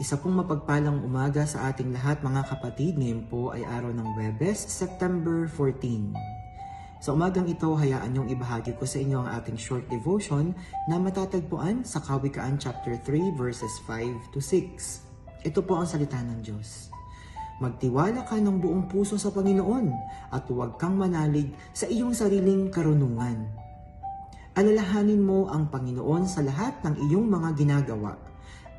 Isa pong mapagpalang umaga sa ating lahat mga kapatid. Ngayon po ay araw ng Webes, September 14. Sa umagang ito, hayaan niyong ibahagi ko sa inyo ang ating short devotion na matatagpuan sa Kawikaan chapter 3 verses 5 to 6. Ito po ang salita ng Diyos. Magtiwala ka ng buong puso sa Panginoon at huwag kang manalig sa iyong sariling karunungan. Alalahanin mo ang Panginoon sa lahat ng iyong mga ginagawa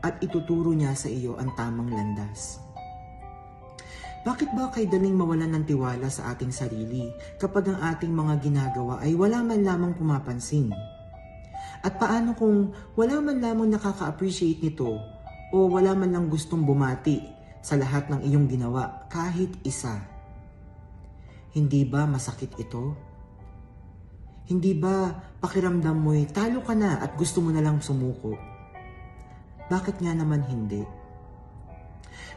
at ituturo niya sa iyo ang tamang landas. Bakit ba kay daling mawalan ng tiwala sa ating sarili kapag ang ating mga ginagawa ay wala man lamang pumapansin? At paano kung wala man lamang nakaka-appreciate nito o wala man lang gustong bumati sa lahat ng iyong ginawa kahit isa? Hindi ba masakit ito? Hindi ba pakiramdam mo'y talo ka na at gusto mo na lang sumuko? Bakit nga naman hindi?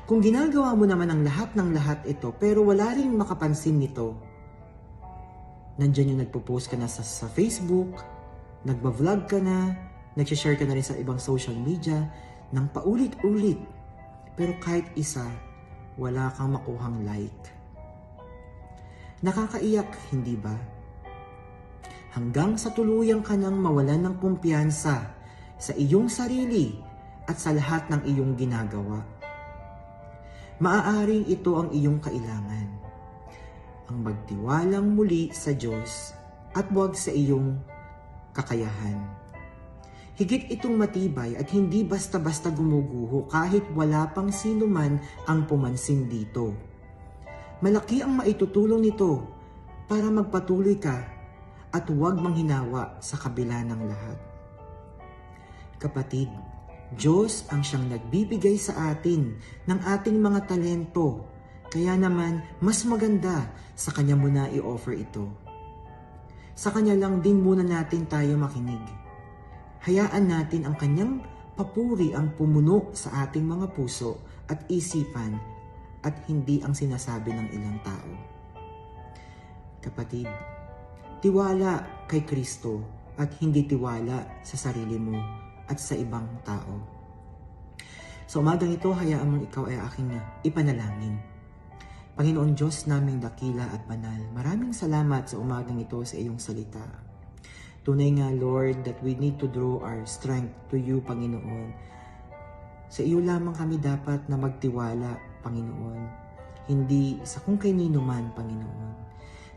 Kung ginagawa mo naman ang lahat ng lahat ito pero wala rin makapansin nito, nandyan yung nagpo-post ka na sa, sa Facebook, nagba-vlog ka na, nagsishare ka na rin sa ibang social media, ng paulit-ulit. Pero kahit isa, wala kang makuhang like. Nakakaiyak, hindi ba? Hanggang sa tuluyang ka nang mawalan ng kumpiyansa sa iyong sarili at sa lahat ng iyong ginagawa. Maaaring ito ang iyong kailangan. Ang magtiwalang muli sa Diyos at huwag sa iyong kakayahan. Higit itong matibay at hindi basta-basta gumuguho kahit wala pang sino man ang pumansin dito. Malaki ang maitutulong nito para magpatuloy ka at huwag manghinawa sa kabila ng lahat. Kapatid, Diyos ang siyang nagbibigay sa atin ng ating mga talento. Kaya naman, mas maganda sa Kanya muna i-offer ito. Sa Kanya lang din muna natin tayo makinig. Hayaan natin ang Kanyang papuri ang pumuno sa ating mga puso at isipan at hindi ang sinasabi ng ilang tao. Kapatid, tiwala kay Kristo at hindi tiwala sa sarili mo at sa ibang tao. Sa umagang ito, hayaan mong ikaw ay aking ipanalangin. Panginoon Diyos naming dakila at banal, maraming salamat sa umagang ito sa iyong salita. Tunay nga, Lord, that we need to draw our strength to you, Panginoon. Sa iyo lamang kami dapat na magtiwala, Panginoon. Hindi sa kung kanino man, Panginoon.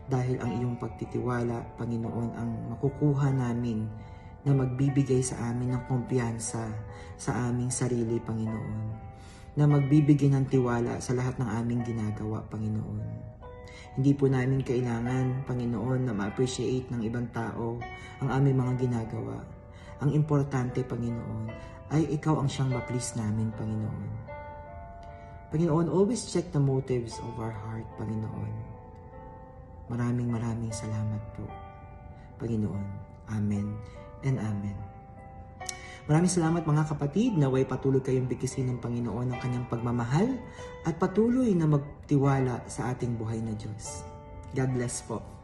Dahil ang iyong pagtitiwala, Panginoon, ang makukuha namin na magbibigay sa amin ng kumpiyansa sa aming sarili, Panginoon. Na magbibigay ng tiwala sa lahat ng aming ginagawa, Panginoon. Hindi po namin kailangan, Panginoon, na ma-appreciate ng ibang tao ang aming mga ginagawa. Ang importante, Panginoon, ay ikaw ang siyang ma-please namin, Panginoon. Panginoon, always check the motives of our heart, Panginoon. Maraming maraming salamat po, Panginoon. Amen and Amen. Maraming salamat mga kapatid, naway patuloy kayong bikisin ng Panginoon ng kanyang pagmamahal at patuloy na magtiwala sa ating buhay na Diyos. God bless po.